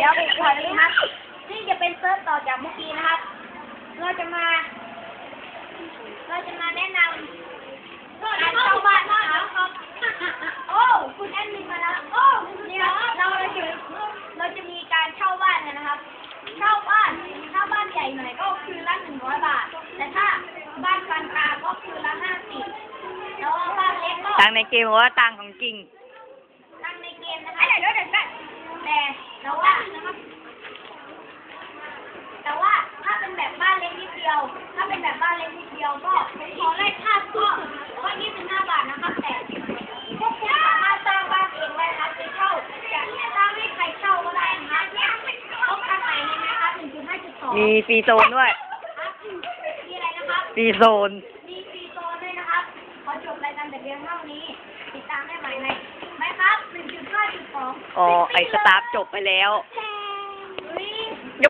ดี๋ยวถอยเลยครับนี่จะเป็นเซิร์ฟต่อจากเมื่อกี้นะครับ เราจะมา เราจะมาแนะนำการเข้าบ้านนะครับโอ้คุณแอดมินมาแล้วโอ้นี่ครับเราเราจะเราจะมีการเช่าบ้านกันนะครับ เช่าบ้านถ้าบ้านใหญ่หน่อยก็คืนละหนึ่งร้อยบาท แต่ถ้าบ้านกลางก็คืนละห้าสิบแล้วบ้านเล็กก็ตังในเกมว่าตังของจริงในเกมนะคะแต่แต่แต่ว่านะครับแต่ว่าถ้าเป็นแบบบ้านเล็กนิดเดี ยว ถ้าเป็นแบบบ้านเล็กนิดเดียวก็ขอไล่ค่าก็ก็ยี่สิบห้าบาทนะครับแต่พวกคุณสามารถสร้างบ้านเองได้นะครับจะเช่าจะสร้างให้ใครเช่าก็ได้นะครับต้องการไหนในนะครับหนึ่งจุดห้าจุดสองมีฟรีโซนด้วย มีอะไรนะครับ ฟรีโซน มีฟรีโซนด้วยนะครับ ขอจบรายการแต่เพียงเท่านี้ ติดตามได้ใหม่ในไหมครับ1.5.2อ๋อ ไอสตาฟจบไปแล้วใช่